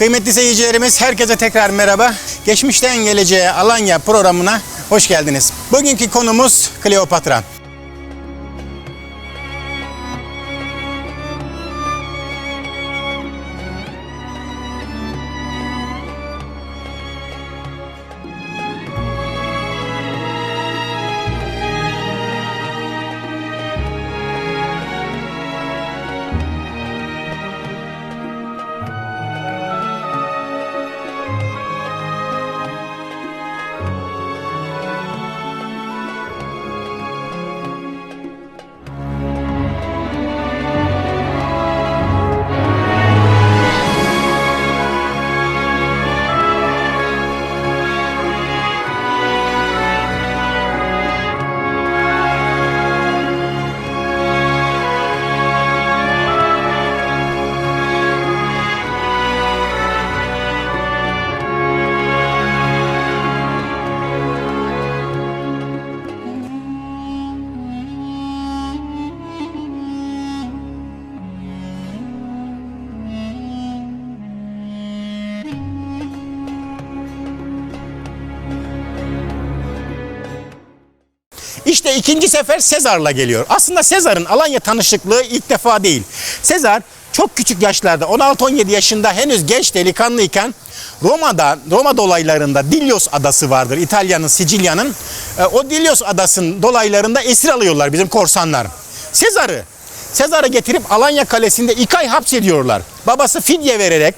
Kıymetli seyircilerimiz herkese tekrar merhaba. Geçmişten geleceğe Alanya programına hoş geldiniz. Bugünkü konumuz Kleopatra. İşte ikinci sefer Sezar'la geliyor. Aslında Sezar'ın Alanya tanışıklığı ilk defa değil. Sezar çok küçük yaşlarda 16-17 yaşında henüz genç delikanlıyken Roma'da Roma dolaylarında Dilyos adası vardır. İtalya'nın Sicilya'nın E, o Dilyos adasının dolaylarında esir alıyorlar bizim korsanlar. Sezar'ı Sezar'ı getirip Alanya kalesinde iki ay hapsediyorlar. Babası fidye vererek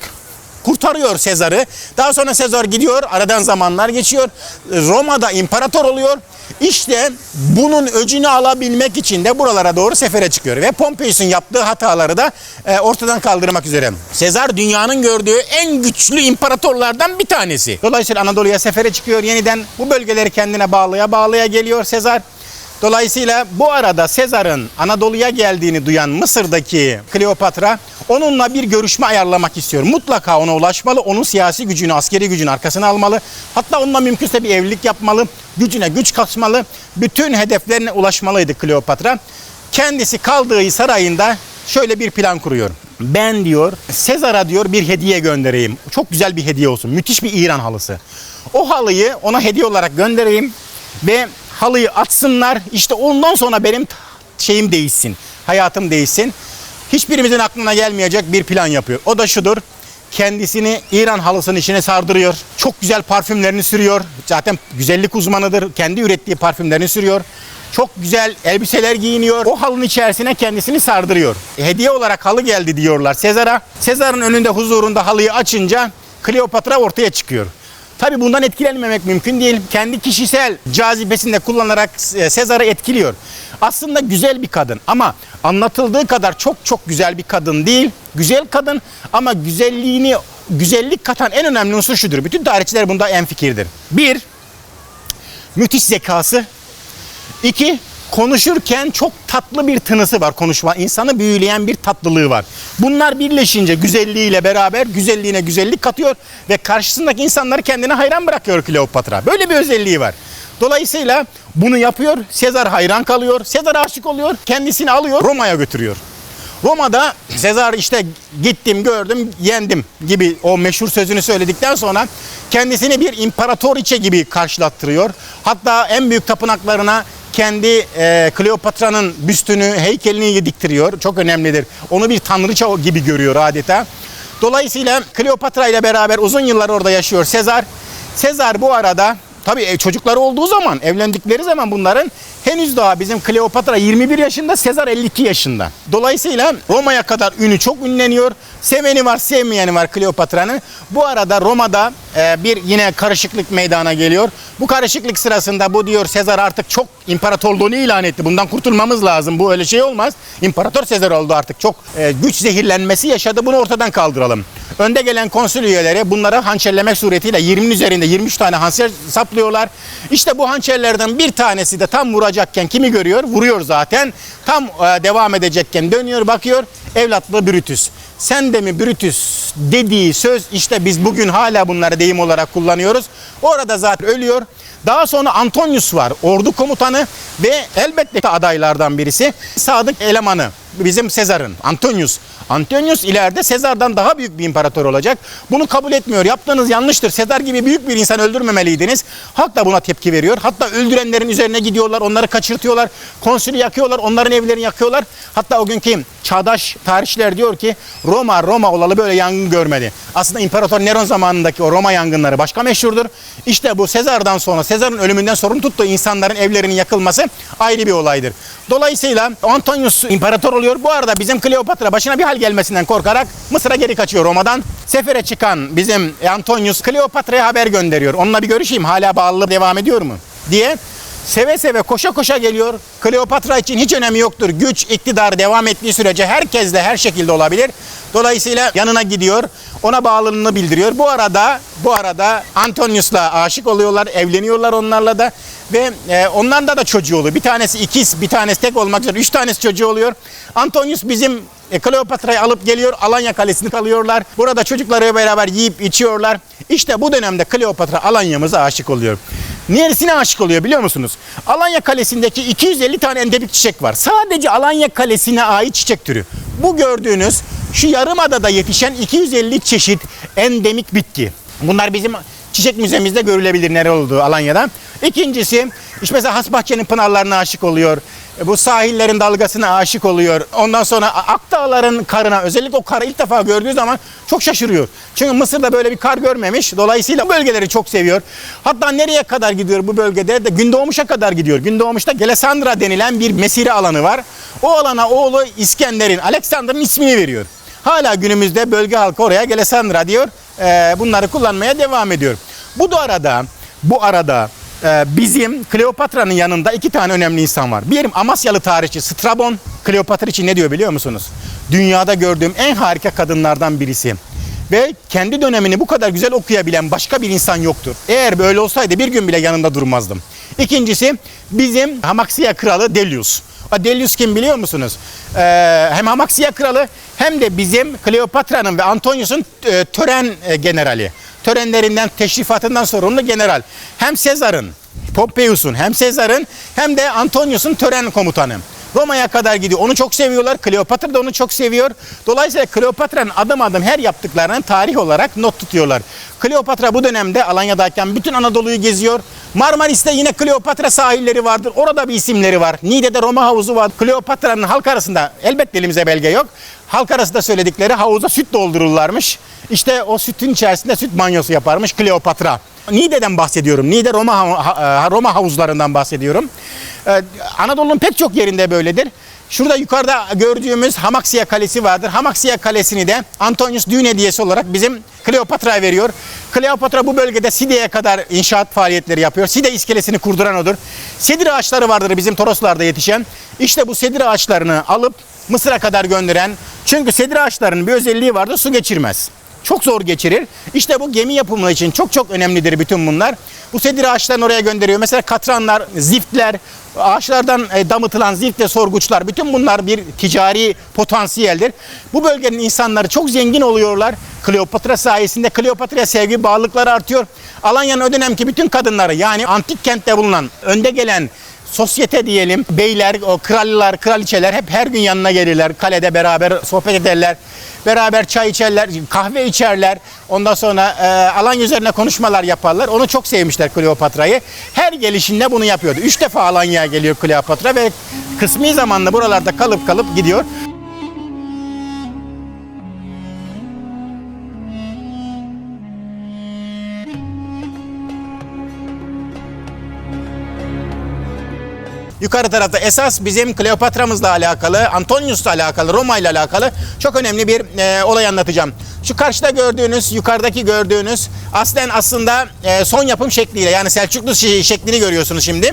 kurtarıyor Sezar'ı. Daha sonra Sezar gidiyor. Aradan zamanlar geçiyor. Roma'da imparator oluyor. İşte bunun öcünü alabilmek için de buralara doğru sefere çıkıyor. Ve Pompeius'un yaptığı hataları da e, ortadan kaldırmak üzere. Sezar dünyanın gördüğü en güçlü imparatorlardan bir tanesi. Dolayısıyla Anadolu'ya sefere çıkıyor. Yeniden bu bölgeleri kendine bağlaya bağlaya geliyor Sezar. Dolayısıyla bu arada Sezar'ın Anadolu'ya geldiğini duyan Mısır'daki Kleopatra onunla bir görüşme ayarlamak istiyor. Mutlaka ona ulaşmalı, onun siyasi gücünü, askeri gücünü arkasına almalı. Hatta onunla mümkünse bir evlilik yapmalı, gücüne güç katmalı. Bütün hedeflerine ulaşmalıydı Kleopatra. Kendisi kaldığı sarayında şöyle bir plan kuruyor. Ben diyor Sezar'a diyor bir hediye göndereyim. Çok güzel bir hediye olsun. Müthiş bir İran halısı. O halıyı ona hediye olarak göndereyim ve halıyı atsınlar. İşte ondan sonra benim şeyim değişsin. Hayatım değişsin. Hiçbirimizin aklına gelmeyecek bir plan yapıyor. O da şudur. Kendisini İran halısının içine sardırıyor. Çok güzel parfümlerini sürüyor. Zaten güzellik uzmanıdır. Kendi ürettiği parfümlerini sürüyor. Çok güzel elbiseler giyiniyor. O halının içerisine kendisini sardırıyor. Hediye olarak halı geldi diyorlar Sezar'a. Sezar'ın önünde huzurunda halıyı açınca Kleopatra ortaya çıkıyor. Tabi bundan etkilenmemek mümkün değil. Kendi kişisel cazibesini de kullanarak e, Sezar'ı etkiliyor. Aslında güzel bir kadın ama anlatıldığı kadar çok çok güzel bir kadın değil. Güzel kadın ama güzelliğini güzellik katan en önemli unsur şudur. Bütün tarihçiler bunda en fikirdir. Bir, müthiş zekası. İki, konuşurken çok tatlı bir tınısı var konuşma. insanı büyüleyen bir tatlılığı var. Bunlar birleşince güzelliğiyle beraber güzelliğine güzellik katıyor ve karşısındaki insanları kendine hayran bırakıyor Kleopatra. Böyle bir özelliği var. Dolayısıyla bunu yapıyor. Sezar hayran kalıyor. Sezar aşık oluyor. Kendisini alıyor Roma'ya götürüyor. Roma'da Sezar işte gittim gördüm yendim gibi o meşhur sözünü söyledikten sonra kendisini bir imparatoriçe gibi karşılattırıyor. Hatta en büyük tapınaklarına kendi e, Kleopatra'nın büstünü, heykelini diktiriyor. Çok önemlidir. Onu bir tanrıça gibi görüyor adeta. Dolayısıyla Kleopatra ile beraber uzun yıllar orada yaşıyor Sezar. Sezar bu arada tabii e, çocukları olduğu zaman, evlendikleri zaman bunların henüz daha bizim Kleopatra 21 yaşında, Sezar 52 yaşında. Dolayısıyla Roma'ya kadar ünü çok ünleniyor. Seveni var, sevmeyeni var Kleopatra'nın. Bu arada Roma'da e, bir yine karışıklık meydana geliyor. Bu karışıklık sırasında bu diyor Sezar artık çok imparatorluğunu ilan etti. Bundan kurtulmamız lazım. Bu öyle şey olmaz. İmparator Sezar oldu artık. Çok e, güç zehirlenmesi yaşadı. Bunu ortadan kaldıralım. Önde gelen konsül üyeleri bunları hançerlemek suretiyle 20'nin üzerinde 23 tane hançer saplıyorlar. İşte bu hançerlerden bir tanesi de tam vuracakken kimi görüyor? Vuruyor zaten. Tam e, devam edecekken dönüyor bakıyor. Evlatlı Brutus. Sen de mi Brutus dediği söz işte biz bugün hala bunları deyim olarak kullanıyoruz. Orada zaten ölüyor. Daha sonra Antonius var ordu komutanı ve elbette adaylardan birisi sadık elemanı bizim Sezar'ın. Antonius. Antonius ileride Sezar'dan daha büyük bir imparator olacak. Bunu kabul etmiyor. Yaptığınız yanlıştır. Sezar gibi büyük bir insan öldürmemeliydiniz. Halk da buna tepki veriyor. Hatta öldürenlerin üzerine gidiyorlar. Onları kaçırtıyorlar. Konsülü yakıyorlar. Onların evlerini yakıyorlar. Hatta o günkü çağdaş tarihçiler diyor ki Roma Roma olalı böyle yangın görmedi. Aslında İmparator Neron zamanındaki o Roma yangınları başka meşhurdur. İşte bu Sezar'dan sonra Sezar'ın ölümünden sorun tuttuğu insanların evlerinin yakılması ayrı bir olaydır. Dolayısıyla Antonius imparator oluyor. Bu arada bizim Kleopatra başına bir hal gelmesinden korkarak Mısır'a geri kaçıyor Roma'dan. Sefere çıkan bizim Antonius Kleopatra'ya haber gönderiyor. Onunla bir görüşeyim hala bağlılığı devam ediyor mu diye. Seve seve koşa koşa geliyor. Kleopatra için hiç önemi yoktur. Güç, iktidar devam ettiği sürece herkesle her şekilde olabilir. Dolayısıyla yanına gidiyor. Ona bağlılığını bildiriyor. Bu arada bu arada Antonius'la aşık oluyorlar, evleniyorlar onlarla da ve e, ondan da da çocuğu oluyor. Bir tanesi ikiz, bir tanesi tek olmak üzere üç tanesi çocuğu oluyor. Antonius bizim e, Kleopatra'yı alıp geliyor. Alanya Kalesi'ni kalıyorlar. Burada çocukları beraber yiyip içiyorlar. İşte bu dönemde Kleopatra Alanya'mıza aşık oluyor. Neresine aşık oluyor biliyor musunuz? Alanya Kalesi'ndeki 250 tane endemik çiçek var. Sadece Alanya Kalesi'ne ait çiçek türü. Bu gördüğünüz şu yarımadada yetişen 250 çeşit endemik bitki. Bunlar bizim çiçek müzemizde görülebilir nere olduğu Alanya'da. İkincisi işte mesela Hasbahçe'nin pınarlarına aşık oluyor. E, Bu sahillerin dalgasına aşık oluyor. Ondan sonra Akdağların karına özellikle o karı ilk defa gördüğü zaman çok şaşırıyor. Çünkü Mısır'da böyle bir kar görmemiş. Dolayısıyla bölgeleri çok seviyor. Hatta nereye kadar gidiyor bu bölgede de Gündoğmuş'a kadar gidiyor. Gündoğmuş'ta Gelesandra denilen bir mesire alanı var. O alana oğlu İskender'in, Alexander'ın ismini veriyor. Hala günümüzde bölge halkı oraya Gelesandra diyor. Ee, bunları kullanmaya devam ediyor. Bu da arada, bu arada e, bizim Kleopatra'nın yanında iki tane önemli insan var. Bir Amasyalı tarihçi Strabon. Kleopatra için ne diyor biliyor musunuz? Dünyada gördüğüm en harika kadınlardan birisi. Ve kendi dönemini bu kadar güzel okuyabilen başka bir insan yoktur. Eğer böyle olsaydı bir gün bile yanında durmazdım. İkincisi bizim Hamaksiya kralı Delius. Delius kim biliyor musunuz? Ee, hem Hamaksiya kralı hem de bizim Kleopatra'nın ve Antonius'un e, tören e, generali. Törenlerinden, teşrifatından sorumlu general. Hem Sezar'ın, Pompeius'un hem Sezar'ın hem de Antonius'un tören komutanı. Roma'ya kadar gidiyor. Onu çok seviyorlar. Kleopatra da onu çok seviyor. Dolayısıyla Kleopatra'nın adım adım her yaptıklarını tarih olarak not tutuyorlar. Kleopatra bu dönemde Alanya'dayken bütün Anadolu'yu geziyor. Marmaris'te yine Kleopatra sahilleri vardır. Orada bir isimleri var. Niğde'de Roma havuzu var. Kleopatra'nın halk arasında elbette elimize belge yok. Halk arasında söyledikleri havuza süt doldururlarmış. İşte o sütün içerisinde süt banyosu yaparmış Kleopatra. Niğde'den bahsediyorum. Niğde Roma Roma havuzlarından bahsediyorum. Ee, Anadolu'nun pek çok yerinde böyledir. Şurada yukarıda gördüğümüz Hamaksiya Kalesi vardır. Hamaksiya Kalesi'ni de Antonius düğün hediyesi olarak bizim Kleopatra'ya veriyor. Kleopatra bu bölgede Side'ye kadar inşaat faaliyetleri yapıyor. Side iskelesini kurduran odur. Sedir ağaçları vardır bizim Toroslarda yetişen. İşte bu sedir ağaçlarını alıp Mısır'a kadar gönderen. Çünkü sedir ağaçlarının bir özelliği vardır su geçirmez. Çok zor geçirir. İşte bu gemi yapımı için çok çok önemlidir bütün bunlar. Bu sedir ağaçlarını oraya gönderiyor. Mesela katranlar, ziftler, ağaçlardan e, damıtılan zift ve sorguçlar bütün bunlar bir ticari potansiyeldir. Bu bölgenin insanları çok zengin oluyorlar. Kleopatra sayesinde Kleopatra'ya sevgi bağlılıkları artıyor. Alanya'nın o dönemki bütün kadınları yani antik kentte bulunan önde gelen sosyete diyelim beyler, o krallar, kraliçeler hep her gün yanına gelirler. Kalede beraber sohbet ederler. Beraber çay içerler, kahve içerler. Ondan sonra e, Alanya üzerine konuşmalar yaparlar. Onu çok sevmişler Kleopatra'yı. Her gelişinde bunu yapıyordu. Üç defa Alanya'ya geliyor Kleopatra ve kısmi zamanla buralarda kalıp kalıp gidiyor. Yukarı tarafta esas bizim Kleopatra'mızla alakalı, Antonius'la alakalı, Roma ile alakalı çok önemli bir e, olay anlatacağım. Şu karşıda gördüğünüz, yukarıdaki gördüğünüz aslen aslında e, son yapım şekliyle yani Selçuklu şeklini görüyorsunuz şimdi.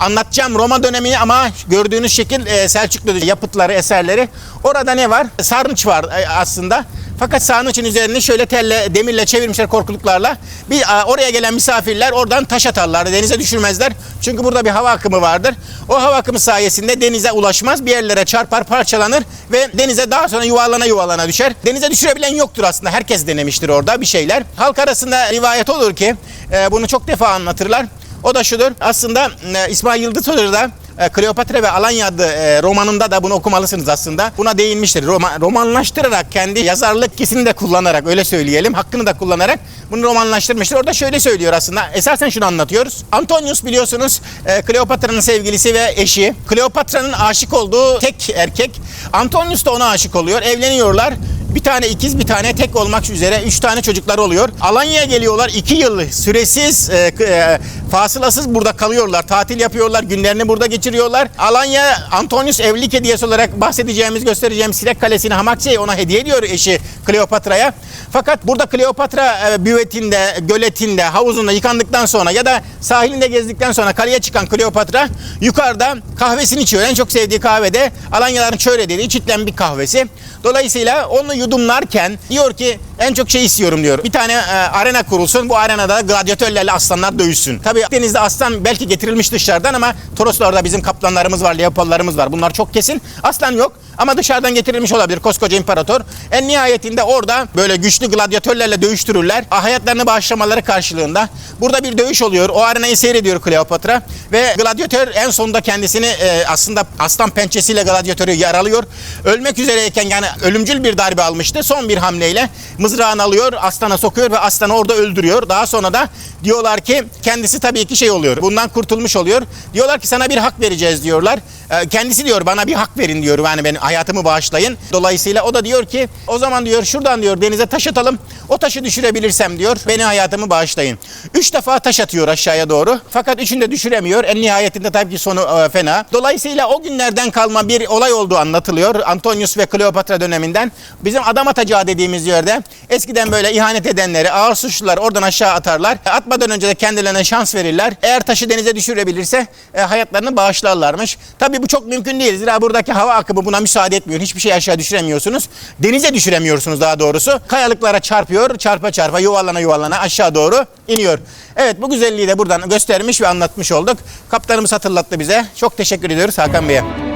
Anlatacağım Roma dönemini ama gördüğünüz şekil e, Selçuklu yapıtları, eserleri. Orada ne var? Sarnıç var e, aslında. Fakat sarnıçın üzerini şöyle telle, demirle çevirmişler korkuluklarla. Bir oraya gelen misafirler oradan taş atarlar, denize düşürmezler. Çünkü burada bir hava akımı vardır. O hava akımı sayesinde denize ulaşmaz, bir yerlere çarpar, parçalanır ve denize daha sonra yuvarlana yuvarlana düşer. Denize düşürebilen yoktur aslında. Herkes denemiştir orada bir şeyler. Halk arasında rivayet olur ki, e, bunu çok defa anlatırlar. O da şudur. Aslında e, İsmail Yıldız Hoca da Kleopatra ve Alanya adlı e, romanında da bunu okumalısınız aslında. Buna değinmiştir. Roma, romanlaştırarak kendi yazarlık ikisini de kullanarak öyle söyleyelim. Hakkını da kullanarak bunu romanlaştırmıştır. Orada şöyle söylüyor aslında. Esasen şunu anlatıyoruz. Antonius biliyorsunuz e, Kleopatra'nın sevgilisi ve eşi. Kleopatra'nın aşık olduğu tek erkek. Antonius da ona aşık oluyor. Evleniyorlar. Bir tane ikiz bir tane tek olmak üzere üç tane çocukları oluyor. Alanya'ya geliyorlar. iki yıl süresiz e, e, fasılasız burada kalıyorlar. Tatil yapıyorlar. Günlerini burada geçiriyorlar. Alanya Antonius evlilik hediyesi olarak bahsedeceğimiz göstereceğimiz Silek Kalesi'ni Hamakçı'ya ona hediye ediyor eşi Kleopatra'ya. Fakat burada Kleopatra e, büvetinde, göletinde, havuzunda yıkandıktan sonra ya da sahilinde gezdikten sonra kaleye çıkan Kleopatra yukarıda kahvesini içiyor. En çok sevdiği kahve de Alanyaların şöyle dediği çitlen bir kahvesi. Dolayısıyla onu yudumlarken diyor ki en çok şey istiyorum diyor. Bir tane e, arena kurulsun. Bu arenada gladyatörlerle aslanlar dövüşsün. Tabii denizde aslan belki getirilmiş dışarıdan ama Toroslar'da bizim kaplanlarımız var, leopollarımız var. Bunlar çok kesin. Aslan yok ama dışarıdan getirilmiş olabilir koskoca imparator. En nihayetinde orada böyle güçlü gladyatörlerle dövüştürürler. Ah, Hayatlarını bağışlamaları karşılığında. Burada bir dövüş oluyor. O arenayı seyrediyor Kleopatra ve gladyatör en sonunda kendisini e, aslında aslan pençesiyle gladyatörü yaralıyor. Ölmek üzereyken yani ölümcül bir darbe almıştı. Son bir hamleyle mızrağını alıyor, aslana sokuyor ve aslanı orada öldürüyor. Daha sonra da diyorlar ki kendisi tabii ki şey oluyor. Bundan kurtulmuş oluyor. Diyorlar ki sana bir hak vereceğiz diyorlar. E, kendisi diyor bana bir hak verin diyor. Yani benim hayatımı bağışlayın. Dolayısıyla o da diyor ki o zaman diyor şuradan diyor denize taş atalım. O taşı düşürebilirsem diyor beni hayatımı bağışlayın. Üç defa taş atıyor aşağıya doğru. Fakat üçünü de düşüremiyor. En nihayetinde tabii ki sonu e, fena. Dolayısıyla o günlerden kalma bir olay olduğu anlatılıyor. Antonius ve Kleopatra döneminden. Bizim adam atacağı dediğimiz yerde eskiden böyle ihanet edenleri, ağır suçlular oradan aşağı atarlar. Atmadan önce de kendilerine şans verirler. Eğer taşı denize düşürebilirse e, hayatlarını bağışlarlarmış. Tabii bu çok mümkün değil. Zira buradaki hava akımı buna müsaade etmiyor. Hiçbir şey aşağı düşüremiyorsunuz. Denize düşüremiyorsunuz daha doğrusu. Kayalıklara çarpıyor. Çarpa çarpa yuvarlana yuvarlana aşağı doğru iniyor. Evet bu güzelliği de buradan göstermiş ve anlatmış olduk. Kaptanımız hatırlattı bize. Çok teşekkür ediyoruz Hakan Bey'e.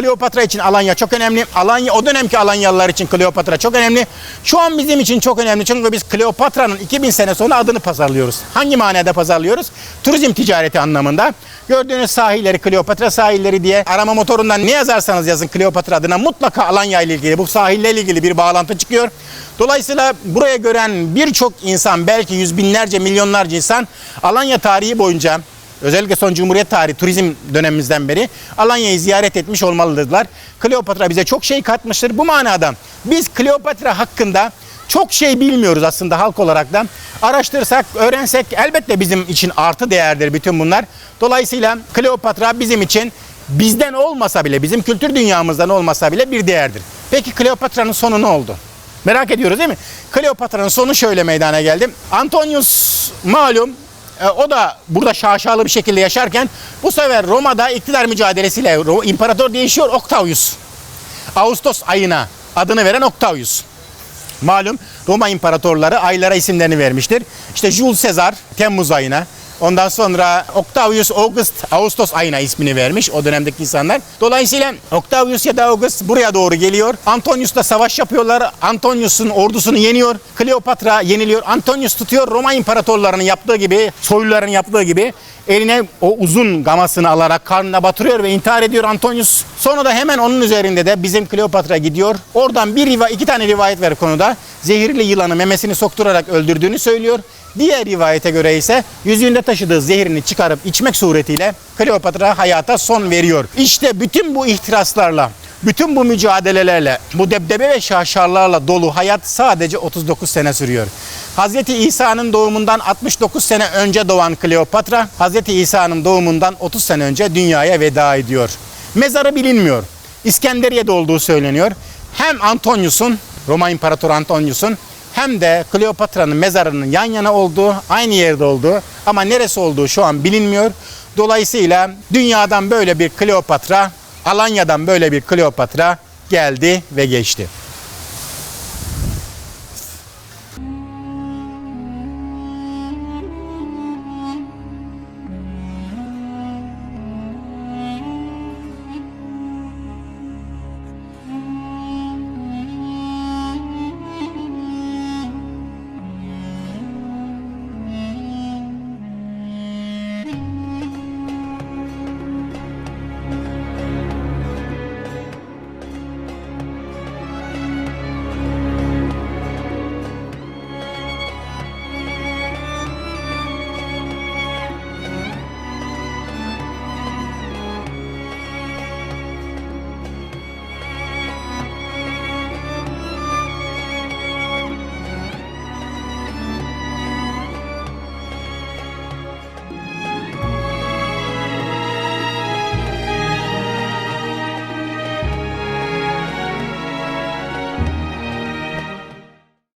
Kleopatra için Alanya çok önemli. Alanya o dönemki Alanyalılar için Kleopatra çok önemli. Şu an bizim için çok önemli çünkü biz Kleopatra'nın 2000 sene sonra adını pazarlıyoruz. Hangi manada pazarlıyoruz? Turizm ticareti anlamında. Gördüğünüz sahilleri Kleopatra sahilleri diye arama motorundan ne yazarsanız yazın Kleopatra adına mutlaka Alanya ile ilgili bu sahille ilgili bir bağlantı çıkıyor. Dolayısıyla buraya gören birçok insan belki yüz binlerce milyonlarca insan Alanya tarihi boyunca Özellikle son Cumhuriyet tarihi turizm dönemimizden beri Alanya'yı ziyaret etmiş olmalıdırlar. Kleopatra bize çok şey katmıştır. Bu manada biz Kleopatra hakkında çok şey bilmiyoruz aslında halk olarak da. Araştırsak, öğrensek elbette bizim için artı değerdir bütün bunlar. Dolayısıyla Kleopatra bizim için bizden olmasa bile, bizim kültür dünyamızdan olmasa bile bir değerdir. Peki Kleopatra'nın sonu ne oldu? Merak ediyoruz değil mi? Kleopatra'nın sonu şöyle meydana geldi. Antonius malum e, o da burada şaşalı bir şekilde yaşarken bu sefer Roma'da iktidar mücadelesiyle imparator değişiyor Octavius. Ağustos ayına adını veren Octavius. Malum Roma imparatorları aylara isimlerini vermiştir. İşte Jules Caesar Temmuz ayına, Ondan sonra Octavius August Ağustos ayına ismini vermiş o dönemdeki insanlar. Dolayısıyla Octavius ya da August buraya doğru geliyor. Antonius'la savaş yapıyorlar. Antonius'un ordusunu yeniyor. Kleopatra yeniliyor. Antonius tutuyor Roma imparatorlarının yaptığı gibi, soyluların yaptığı gibi eline o uzun gamasını alarak karnına batırıyor ve intihar ediyor Antonius. Sonra da hemen onun üzerinde de bizim Kleopatra gidiyor. Oradan bir riva iki tane rivayet var konuda. Zehirli yılanı memesini sokturarak öldürdüğünü söylüyor. Diğer rivayete göre ise yüzüğünde taşıdığı zehrini çıkarıp içmek suretiyle Kleopatra hayata son veriyor. İşte bütün bu ihtiraslarla, bütün bu mücadelelerle, bu debdebe ve şaşarlarla dolu hayat sadece 39 sene sürüyor. Hz. İsa'nın doğumundan 69 sene önce doğan Kleopatra, Hz. İsa'nın doğumundan 30 sene önce dünyaya veda ediyor. Mezarı bilinmiyor. İskenderiye'de olduğu söyleniyor. Hem Antonius'un, Roma İmparatoru Antonius'un hem de Kleopatra'nın mezarının yan yana olduğu, aynı yerde olduğu ama neresi olduğu şu an bilinmiyor. Dolayısıyla dünyadan böyle bir Kleopatra, Alanya'dan böyle bir Kleopatra geldi ve geçti.